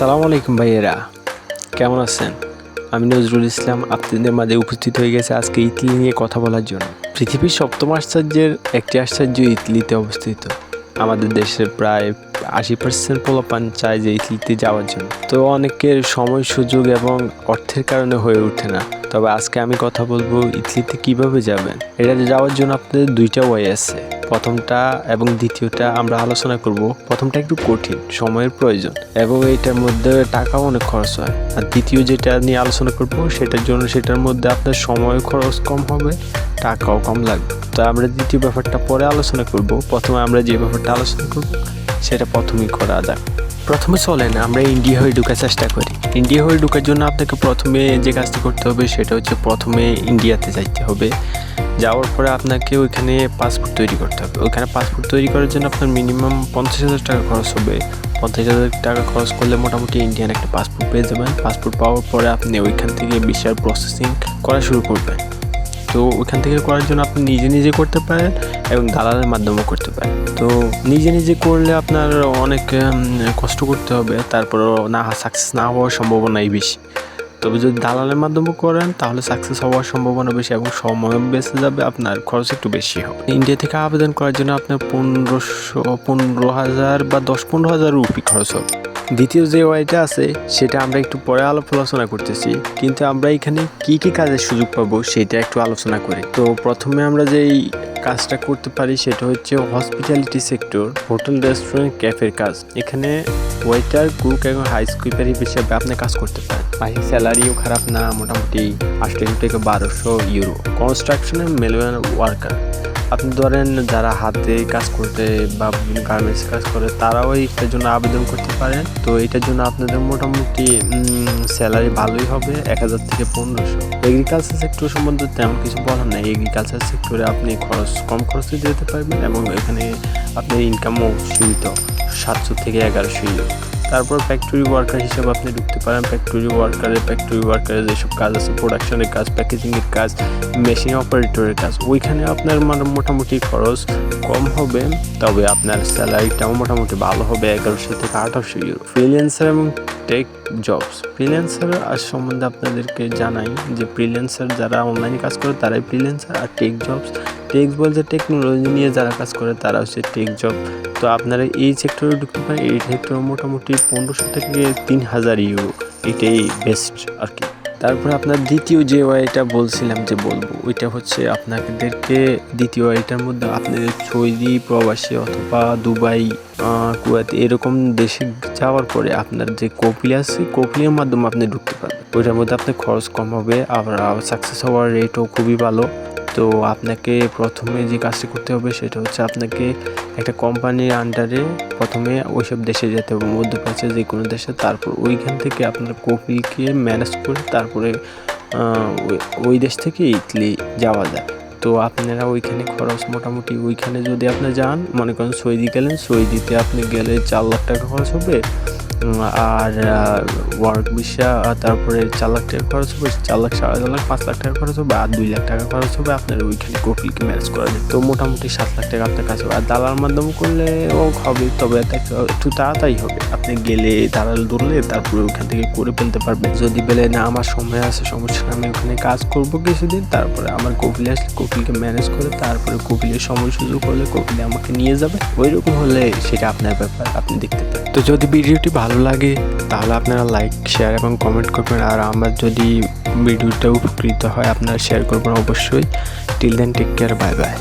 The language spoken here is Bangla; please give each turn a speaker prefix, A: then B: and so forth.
A: আসসালামু আলাইকুম ভাইয়েরা। কেমন আছেন? আমি নজরুল ইসলাম আপনাদের মাঝে উপস্থিত হয়ে গেছে আজকে ইতলি নিয়ে কথা বলার জন্য। পৃথিবীর সপ্তম আশ্চর্যের একটি আশ্চর্য ইতলিতে অবস্থিত। আমাদের দেশের প্রায় আশি পার্সেন্ট পোলাপান চায় যে ইতালিতে যাওয়ার জন্য। তো অনেকের সময়, সুযোগ এবং অর্থের কারণে হয়ে ওঠে না। তবে আজকে আমি কথা বলব ইতালিতে কীভাবে যাবেন। এটাতে যাওয়ার জন্য আপনাদের দুইটা ওয়ে আছে। প্রথমটা এবং দ্বিতীয়টা আমরা আলোচনা করব। প্রথমটা একটু কঠিন, সময়ের প্রয়োজন এবং এটার মধ্যে টাকাও অনেক খরচ হয়। আর দ্বিতীয় যেটা নিয়ে আলোচনা করব, সেটার জন্য সেটার মধ্যে আপনার সময় খরচ কম হবে। টাকাও কম লাগবে তো আমরা দ্বিতীয় ব্যাপারটা পরে আলোচনা করব। প্রথমে আমরা যে ব্যাপারটা আলোচনা করব, সেটা প্রথমেই করা যাক। প্রথমে চলেন আমরা ইন্ডিয়া হয়ে ঢুকার চেষ্টা করি। ইন্ডিয়া হয়ে ঢুকার জন্য আপনাকে প্রথমে যে কাজটি করতে হবে, সেটা হচ্ছে প্রথমে ইন্ডিয়াতে যাইতে হবে। যাওয়ার পরে আপনাকে ওইখানে পাসপোর্ট তৈরি করতে হবে। ওইখানে পাসপোর্ট তৈরি করার জন্য আপনার মিনিমাম পঞ্চাশ হাজার টাকা খরচ হবে। পঞ্চাশ হাজার টাকা খরচ করলে মোটামুটি ইন্ডিয়ান একটা পাসপোর্ট পেয়ে যাবেন। পাসপোর্ট পাওয়ার পরে আপনি ওইখান থেকে ভিসার প্রসেসিং করা শুরু করবেন। তো ওইখান থেকে করার জন্য আপনি নিজে নিজে করতে পারেন এবং দালালের মাধ্যমেও করতে পারেন। তো নিজে নিজে করলে আপনার অনেক কষ্ট করতে হবে, তারপরও না সাকসেস না হওয়ার সম্ভাবনাই বেশি। তবে যদি দালালের মাধ্যমে করেন, তাহলে সাকসেস হওয়ার সম্ভাবনা বেশি এবং সময় বেঁচে যাবে, আপনার খরচ একটু বেশি হবে। ইন্ডিয়া থেকে আবেদন করার জন্য আপনার পনেরোশো, পনেরো হাজার বা দশ, পনেরো হাজার রুপি খরচ হবে। দ্বিতীয় যে ওয়াইটা আছে, সেটা আমরা একটু পরে আলোচনা করতেছি। কিন্তু আমরা এখানে কি কি কাজের সুযোগ পাবো, সেটা একটু আলোচনা করি। তো প্রথমে আমরা যেই কাজটা করতে পারি, সেটা হচ্ছে হসপিটালিটি সেক্টর হোটেল রেস্টুরেন্ট ক্যাফের কাজ। এখানে ওয়েটার কুক এবং হাই স্কুইপার হিসেবে আপনি কাজ করতে পারেন। মাসিক স্যালারিও খারাপ না, মোটামুটি আটশো থেকে বারোশো ইউরো। কনস্ট্রাকশনের মেলুয়ান ওয়ার্কার আপনি ধরেন যারা হাতে কাজ করতে বা গার্মেন্টস কাজ করে, তারাও এটার জন্য আবেদন করতে পারেন। তো এটার জন্য আপনাদের মোটামুটি স্যালারি ভালোই হবে, এক হাজার থেকে পনেরোশো। এগ্রিকালচার সেক্টর সম্বন্ধে তেমন কিছু বলার নাই। এগ্রিকালচার সেক্টরে আপনি খরচ, কম খরচে যেতে পারবেন এবং এখানে আপনার ইনকামও সীমিত, সাতশো থেকে এগারোশো ইউরো তারপর ফ্যাক্টরি ওয়ার্কার হিসেবে আপনি ঢুকতে পারেন। ফ্যাক্টরি ওয়ার্কারের ফ্যাক্টরি ওয়ার্কারের যেসব কাজ আছে প্রোডাকশনের কাজ প্যাকেজিংয়ের কাজ মেশিন অপারেটরের কাজ, ওইখানে আপনার মানে মোটামুটি খরচ কম হবে, তবে আপনার স্যালারিটাও মোটামুটি ভালো হবে, এগারোশো থেকে আঠারোশো ইউরো ফ্রিল্যান্সার এবং টেক জবস ফ্রিল্যান্সার আর সম্বন্ধে আপনাদেরকে জানাই যে ফ্রিল্যান্সার যারা অনলাইনে কাজ করে, তারাই ফ্রিল্যান্সার আর টেক জবস টেক বলতে টেকনোলজি নিয়ে যারা কাজ করে, তারা হচ্ছে টেক জব তো আপনারা এই সেক্টরে ঢুকতে পারেন, এই সেক্টরে মোটামুটি পনেরোশো থেকে তিন হাজার ইউরো এটাই বেস্ট আর কি। তারপরে আপনার দ্বিতীয় যে ওয়াইটা বলছিলাম যে বলব, ওইটা হচ্ছে আপনাদেরকে দ্বিতীয় ওয়াইটার মধ্যে আপনাদের সৌদি প্রবাসী অথবা দুবাই কুয়াতি এরকম দেশে যাওয়ার পরে আপনার যে কপিল আছে, কপিলের মাধ্যমে আপনি ঢুকতে পারবেন। ওইটার মধ্যে আপনার খরচ কম হবে আবার সাকসেস হওয়ার রেটও খুবই ভালো। তো আপনাকে প্রথমে যে কাজটি করতে হবে সেটা হচ্ছে আপনাকে একটা কোম্পানির আন্ডারে প্রথমে ওইসব দেশে যেতে হবে, মধ্যপ্রাচ্যে যে কোনো দেশে। তারপর ওইখান থেকে আপনার কপিলকে ম্যানেজ করে তারপরে ওই- ওই দেশ থেকে ইটলি যাওয়া যায়। তো আপনারা ওইখানে খরচ মোটামুটি ওইখানে যদি আপনি যান, মনে করেন সৌদি গেলেন, সৌদিতে আপনি গেলে চার লাখ টাকা খরচ হবে। আর ওয়ার্ক ভিসা তারপরে চার লাখ টাকা খরচ হবে, চার লাখ সাড়ে চার লাখ, পাঁচ লাখ টাকা খরচ হবে, আর দুই লাখ টাকা খরচ হবে আপনার ওইখানে কপিলকে ম্যানেজ করা যায় তো মোটামুটি সাত লাখ টাকা আপনার কাছে হবে। আর দালাল মাধ্যমে করলে ও হবে, তবে একটু- তাড়াতাড়ি হবে। আপনি গেলে দালাল ধরলে তারপরে ওইখান থেকে করে ফেলতে পারবেন। যদি বলে, না, আমার সময় আছে, সমস্যা আমি ওখানে কাজ করব কিছুদিন। তারপরে আমার কপিলে আসলে কপিলকে ম্যানেজ করে, তারপরে কপিলের সময় সুযোগ হলে কপিলে আমাকে নিয়ে যাবে। ওইরকম হলে সেটা আপনার ব্যাপার, আপনি দেখতে পারেন। তো যদি ভিডিওটি ভালো লাগে, তাহলে আপনারা লাইক শেয়ার এবং কমেন্ট করবেন। আর আমার যদি ভিডিওটা উপকৃত হয়, আপনারা শেয়ার করবেন অবশ্যই। Till then take care bye bye